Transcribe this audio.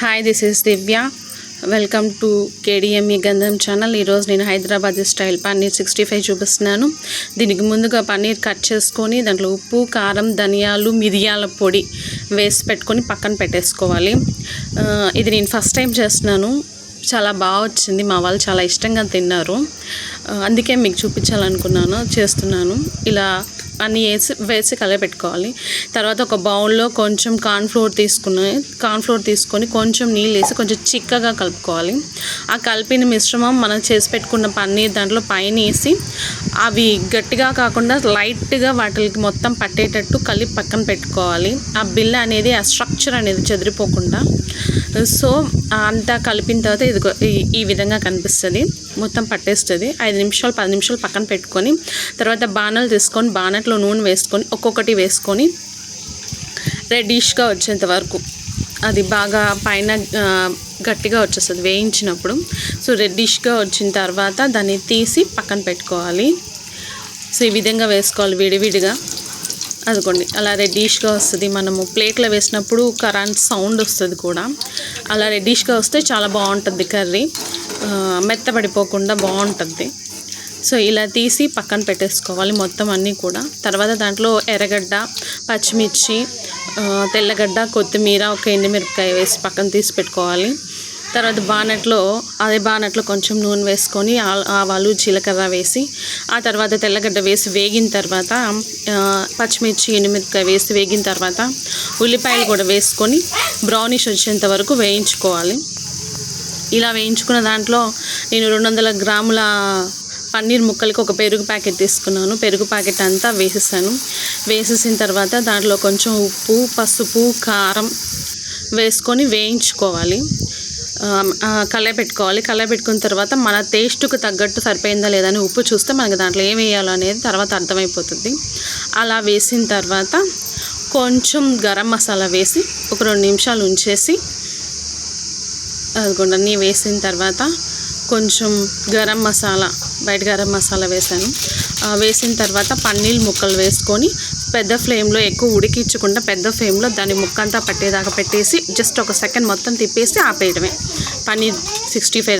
Hi this is Divya welcome to KDME Gandham channel ఈరోజు నేను Hyderabad style paneer sixty five చూపిస్తున్నాను. దీనికి ముందుగా పన్నీర్ కట్ చేసుకొని దాంట్లో ఉప్పు కారం ధనియాలు మిరియాల పొడి వేసి పెట్టుకొని పక్కన పెట్టేసుకోవాలి. ఇది నేను ఫస్ట్ టైం చేస్తున్నాను. చాలా బాగా వచ్చింది. మా వాళ్ళు చాలా ఇష్టంగా తిన్నారు. అందుకే మీకు చూపించాలనుకున్నాను చేస్తున్నాను. ఇలా అన్నీ వేసి వేసి కలపెట్టుకోవాలి తర్వాత ఒక బౌల్లో కొంచెం కార్న్ఫ్లోర్ తీసుకుని కార్న్ఫ్లోర్ తీసుకొని కొంచెం నీళ్ళు వేసి కొంచెం చిక్కగా కలుపుకోవాలి. ఆ కలిపిన మిశ్రమం మనం చేసి పెట్టుకున్న పన్నీర్ దాంట్లో పైన వేసి అవి గట్టిగా కాకుండా లైట్గా వాటికి మొత్తం పట్టేటట్టు కలిపి పక్కన పెట్టుకోవాలి. ఆ బిల్ల అనేది ఆ స్ట్రక్చర్ అనేది చెదిరిపోకుండా. సో అంతా కలిపిన తర్వాత ఇది ఈ విధంగా కనిపిస్తుంది. మొత్తం పట్టేస్తుంది. ఐదు నిమిషాలు పది నిమిషాలు పక్కన పెట్టుకొని తర్వాత బాణాలు తీసుకొని బాణట్లో నూనె వేసుకొని ఒక్కొక్కటి వేసుకొని రెడ్డిష్గా వచ్చేంత వరకు. అది బాగా పైన గట్టిగా వచ్చేస్తుంది వేయించినప్పుడు. సో రెడ్డిష్గా వచ్చిన తర్వాత దాన్ని తీసి పక్కన పెట్టుకోవాలి. సో ఈ విధంగా వేసుకోవాలి విడివిడిగా. అదిగోండి అలా రెడ్డిష్గా వస్తుంది. మనము ప్లేట్లో వేసినప్పుడు కరెంట్ సౌండ్ వస్తుంది కూడా. అలా రెడ్డిష్గా వస్తే చాలా బాగుంటుంది కర్రీ. మెత్తపడిపోకుండా మెత్తబడిపోకుండా బాగుంటుంది. సో ఇలా తీసి పక్కన పెట్టేసుకోవాలి మొత్తం అన్నీ కూడా. తర్వాత దాంట్లో ఎర్రగడ్డ పచ్చిమిర్చి తెల్లగడ్డ కొత్తిమీర ఒక ఎండుమిరపకాయ వేసి పక్కన తీసి పెట్టుకోవాలి. తర్వాత బానట్లో అదే బానట్లో కొంచెం నూనె వేసుకొని ఆవాలు జీలకర్ర వేసి ఆ తర్వాత తెల్లగడ్డ వేసి వేగిన తర్వాత పచ్చిమిర్చి ఎండుమిరపకాయ వేసి వేగిన తర్వాత ఉల్లిపాయలు కూడా వేసుకొని బ్రౌనిష్ వచ్చేంత వరకు వేయించుకోవాలి. ఇలా వేయించుకున్న దాంట్లో నేను రెండు వందల గ్రాముల పన్నీర్ ముక్కలకి ఒక పెరుగు ప్యాకెట్ తీసుకున్నాను. పెరుగు ప్యాకెట్ అంతా వేసేసాను. వేసేసిన తర్వాత దాంట్లో కొంచెం ఉప్పు పసుపు కారం వేసుకొని వేయించుకోవాలి. కలయ పెట్టుకోవాలి. కలయ పెట్టుకున్న తర్వాత మన టేస్ట్కి తగ్గట్టు సరిపోయిందా లేదా అని ఉప్పు చూస్తే మనకి దాంట్లో ఏం వేయాలో అనేది తర్వాత అర్థమైపోతుంది. అలా వేసిన తర్వాత కొంచెం గరం మసాలా వేసి ఒక రెండు నిమిషాలు ఉంచేసి అదిగోండి అన్నీ వేసిన తర్వాత కొంచెం గరం మసాలా బయట గరం మసాలా వేసాను వేసిన తర్వాత పన్నీర్ ముక్కలు వేసుకొని పెద్ద ఫ్లేమ్లో ఎక్కువ ఉడికించకుండా పెద్ద ఫ్లేమ్లో దాని ముక్క అంతా పట్టేదాకా పెట్టేసి జస్ట్ ఒక సెకండ్ మొత్తం తిప్పేసి ఆపేయడమే. Paneer sixty five